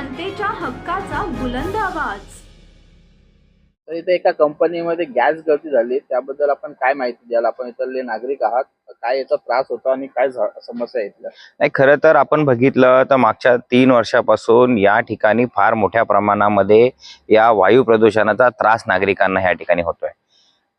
नागरिकांच्या हक्काचा बुलंद आवाज. तर इथे एका कंपनीमध्ये गॅस गळती झाली. त्याबद्दल आपण काय माहिती द्याल? आपण इथले नागरिक आहात. काय याचा त्रास होता आणि काय समस्या इथल्या नाही खरं तर आपण बघितलं तर मागच्या तीन वर्षापासून या ठिकाणी फार मोठ्या प्रमाणामध्ये या वायू प्रदूषणाचा त्रास नागरिकांना या ठिकाणी होतोय.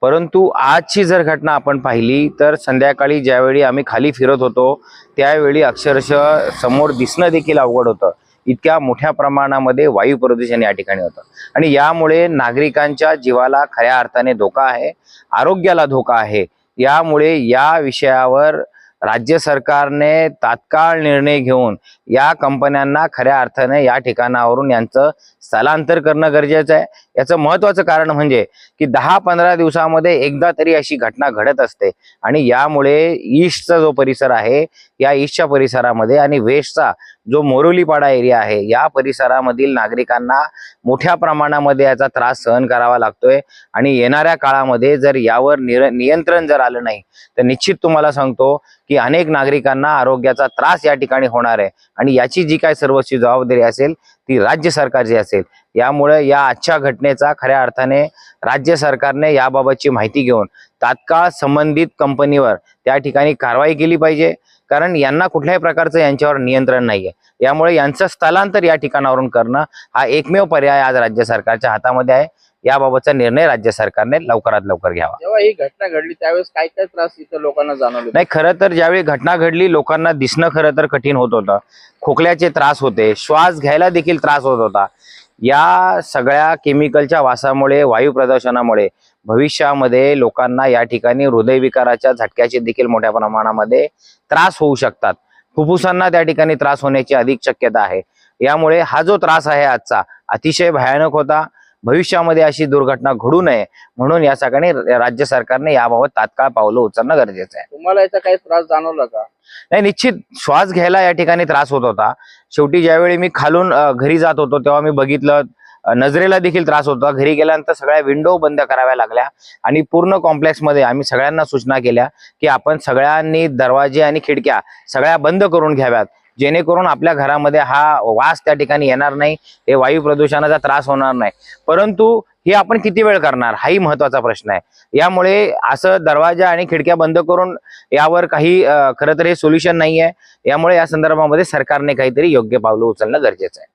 परंतु आजची जर घटना आपण पाहिली तर संध्याकाळी ज्यावेळी आम्ही खाली फिरत होतो त्यावेळी अक्षरशः समोर दिसणं देखील अवघड होतं. इतक्या मोठ्या प्रमाणामध्ये वायू प्रदूषण या ठिकाणी होतं. आणि यामुळे नागरिकांच्या जीवाला खऱ्या अर्थाने धोका आहे आरोग्याला धोका आहे. यामुळे या विषयावर राज्य सरकारने तात्काळ निर्णय घेऊन या कंपन्यांना खऱ्या अर्थाने या ठिकाणावरून यांचं स्थलांतर करणं गरजेचं आहे. याचं महत्वाचं कारण म्हणजे की दहा पंधरा दिवसामध्ये एकदा तरी अशी घटना घडत असते आणि यामुळे ईस्टचा जो परिसर आहे या ईस्टच्या परिसरामध्ये आणि वेस्टचा जो मोरोलीपाडा एरिया आहे या परिसरामधील नागरिकांना मोठ्या प्रमाणामध्ये याचा त्रास सहन करावा लागतोय. आणि येणाऱ्या काळामध्ये जर यावर नियंत्रण जर आलं नाही तर निश्चित तुम्हाला सांगतो की अनेक नागरिकांना आरोग्याचा त्रास या ठिकाणी होणार आहे. आणि याची जी काय सर्वस्वी जबाबदारी असेल ती राज्य सरकारची असेल. यामुळे या आजच्या घटनेचा खऱ्या अर्थाने राज्य सरकारने याबाबतची माहिती घेऊन तात्काळ संबंधित कंपनीवर त्या ठिकाणी कारवाई केली पाहिजे. कारण यांना कुठल्याही प्रकारचं यांच्यावर नियंत्रण नाहीये. यामुळे यांचं स्थलांतर या ठिकाणावरून करणं हा एकमेव पर्याय आज राज्य सरकारच्या हातामध्ये आहे. याबाबतचा निर्णय राज्य सरकारने लवकरात लवकर घ्यावा. जेव्हा ही घटना घडली त्यावेळेस काय काय त्रास इथं लोकांना जाणवले? नाही खरं तर ज्यावेळी घटना घडली लोकांना दिसणं खरं तर कठीण होत होतं. खोकल्याचे त्रास होते श्वास घ्यायला देखील त्रास होत होता. या सगळ्या केमिकलच्या वासामुळे वायू प्रदूषणामुळे भविष्यामध्ये लोकांना या ठिकाणी हृदयविकाराच्या झटक्याचे देखील मोठ्या प्रमाणामध्ये त्रास होऊ शकतात. फुफ्फुसांना त्या ठिकाणी त्रास होण्याची अधिक शक्यता आहे. यामुळे हा जो त्रास आहे आजचा अतिशय भयानक होता. भविष्यामध्ये अशी दुर्घटना घडू नये म्हणून या सगळ्यांनी राज्य सरकारने याबाबत तात्काळ पावलं उचलणं गरजेचं आहे. तुम्हाला याचा काही त्रास जाणवला का? नाही निश्चित श्वास घ्यायला या ठिकाणी त्रास होत होता. शेवटी ज्यावेळी मी खालून घरी जात होतो तेव्हा मी बघितलं नजरेला देखील त्रास होता. घरी गेल्यानंतर सगळ्या विंडो बंद कराव्या लागल्या आणि पूर्ण कॉम्प्लेक्समध्ये आम्ही सगळ्यांना सूचना केल्या की आपण सगळ्यांनी दरवाजे आणि खिडक्या सगळ्या बंद करून घ्याव्यात. जेणेकरून आपल्या घरामध्ये हा वास त्या ठिकाणी येणार नाही हे वायू प्रदूषणाचा त्रास होणार नाही. परंतु हे आपण किती वेळ करणार? हाही महत्त्वाचा प्रश्न आहे. यामुळे असं दरवाजा आणि खिडक्या बंद करून यावर काही खरं तर हे सोल्युशन नाही आहे यामुळे या संदर्भामध्ये सरकारने काहीतरी योग्य पावलं उचलणं गरजेचं आहे.